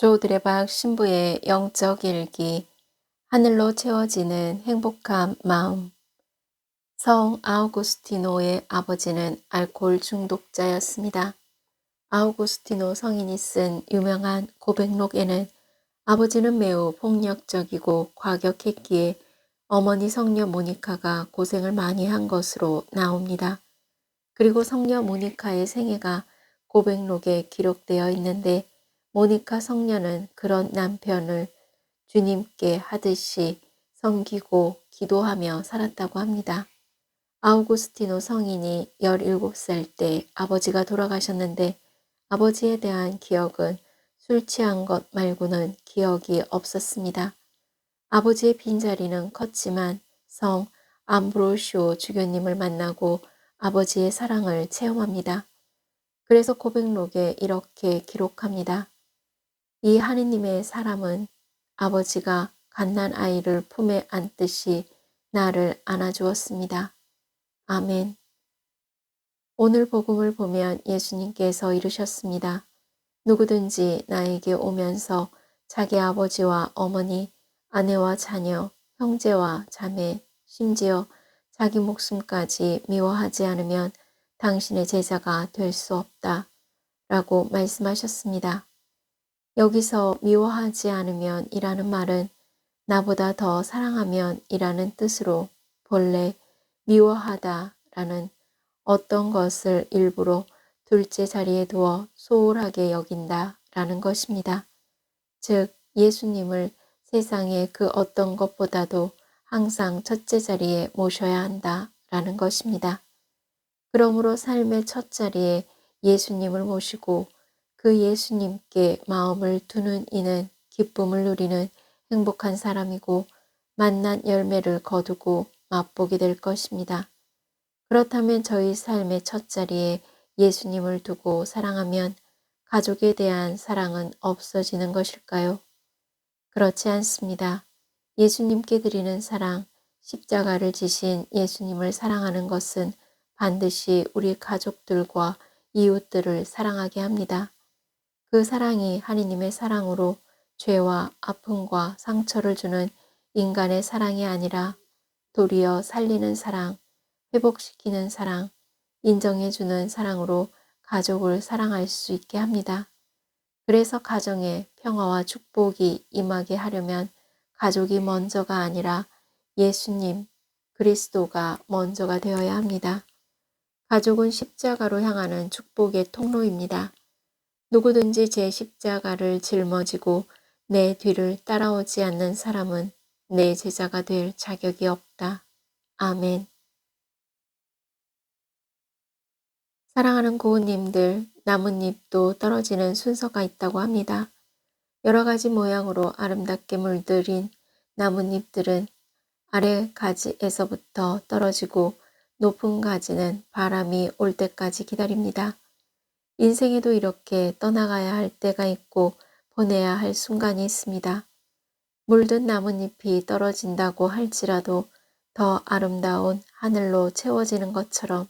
조드레박 신부의 영적 일기 하늘로 채워지는 행복한 마음 성 아우구스티노의 아버지는 알코올 중독자였습니다. 아우구스티노 성인이 쓴 유명한 고백록에는 아버지는 매우 폭력적이고 과격했기에 어머니 성녀 모니카가 고생을 많이 한 것으로 나옵니다. 그리고 성녀 모니카의 생애가 고백록에 기록되어 있는데 모니카 성녀는 그런 남편을 주님께 하듯이 섬기고 기도하며 살았다고 합니다. 아우구스티노 성인이 17살 때 아버지가 돌아가셨는데 아버지에 대한 기억은 술 취한 것 말고는 기억이 없었습니다. 아버지의 빈자리는 컸지만 성 암브로시오 주교님을 만나고 아버지의 사랑을 체험합니다. 그래서 고백록에 이렇게 기록합니다. 이 하느님의 사람은 아버지가 갓난 아이를 품에 안듯이 나를 안아주었습니다. 아멘. 오늘 복음을 보면 예수님께서 이르셨습니다. 누구든지 나에게 오면서 자기 아버지와 어머니, 아내와 자녀, 형제와 자매, 심지어 자기 목숨까지 미워하지 않으면 당신의 제자가 될 수 없다. 라고 말씀하셨습니다. 여기서 미워하지 않으면 이라는 말은 나보다 더 사랑하면 이라는 뜻으로 본래 미워하다 라는 어떤 것을 일부러 둘째 자리에 두어 소홀하게 여긴다 라는 것입니다. 즉, 예수님을 세상의 그 어떤 것보다도 항상 첫째 자리에 모셔야 한다 라는 것입니다. 그러므로 삶의 첫 자리에 예수님을 모시고 그 예수님께 마음을 두는 이는 기쁨을 누리는 행복한 사람이고 만난 열매를 거두고 맛보게 될 것입니다. 그렇다면 저희 삶의 첫 자리에 예수님을 두고 사랑하면 가족에 대한 사랑은 없어지는 것일까요? 그렇지 않습니다. 예수님께 드리는 사랑, 십자가를 지신 예수님을 사랑하는 것은 반드시 우리 가족들과 이웃들을 사랑하게 합니다. 그 사랑이 하느님의 사랑으로 죄와 아픔과 상처를 주는 인간의 사랑이 아니라 도리어 살리는 사랑, 회복시키는 사랑, 인정해주는 사랑으로 가족을 사랑할 수 있게 합니다. 그래서 가정에 평화와 축복이 임하게 하려면 가족이 먼저가 아니라 예수님, 그리스도가 먼저가 되어야 합니다. 가족은 십자가로 향하는 축복의 통로입니다. 누구든지 제 십자가를 짊어지고 내 뒤를 따라오지 않는 사람은 내 제자가 될 자격이 없다. 아멘. 사랑하는 고우님들, 나뭇잎도 떨어지는 순서가 있다고 합니다. 여러 가지 모양으로 아름답게 물들인 나뭇잎들은 아래 가지에서부터 떨어지고 높은 가지는 바람이 올 때까지 기다립니다. 인생에도 이렇게 떠나가야 할 때가 있고 보내야 할 순간이 있습니다. 물든 나뭇잎이 떨어진다고 할지라도 더 아름다운 하늘로 채워지는 것처럼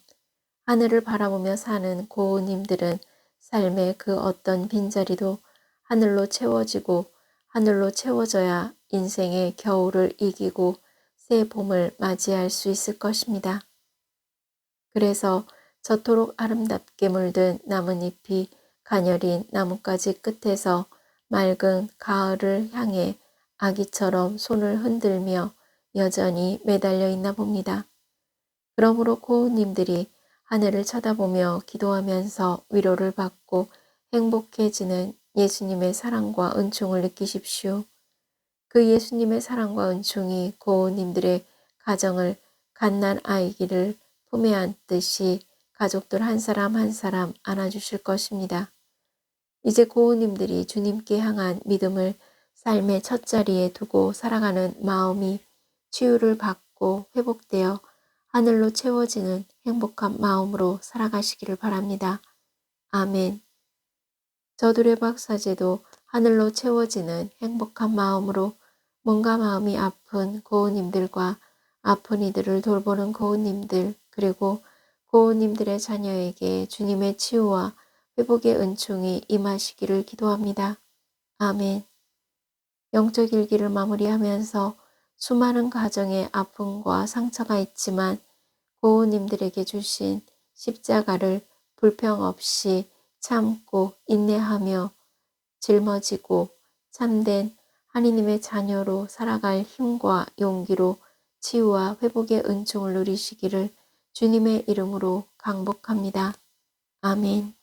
하늘을 바라보며 사는 고우님들은 삶의 그 어떤 빈자리도 하늘로 채워지고 하늘로 채워져야 인생의 겨울을 이기고 새 봄을 맞이할 수 있을 것입니다. 그래서 저토록 아름답게 물든 나뭇잎이 가녀린 나뭇가지 끝에서 맑은 가을을 향해 아기처럼 손을 흔들며 여전히 매달려 있나 봅니다. 그러므로 고우님들이 하늘을 쳐다보며 기도하면서 위로를 받고 행복해지는 예수님의 사랑과 은총을 느끼십시오. 그 예수님의 사랑과 은총이 고우님들의 가정을 갓난 아이기를 품에 안듯이 가족들 한 사람 한 사람 안아주실 것입니다. 이제 고우님들이 주님께 향한 믿음을 삶의 첫 자리에 두고 살아가는 마음이 치유를 받고 회복되어 하늘로 채워지는 행복한 마음으로 살아가시기를 바랍니다. 아멘. 저들의 박사제도 하늘로 채워지는 행복한 마음으로 뭔가 마음이 아픈 고우님들과 아픈 이들을 돌보는 고우님들 그리고 고우님들의 자녀에게 주님의 치유와 회복의 은총이 임하시기를 기도합니다. 아멘. 영적 일기를 마무리하면서 수많은 가정의 아픔과 상처가 있지만 고우님들에게 주신 십자가를 불평 없이 참고 인내하며 짊어지고 참된 하느님의 자녀로 살아갈 힘과 용기로 치유와 회복의 은총을 누리시기를 주님의 이름으로 강복합니다. 아멘.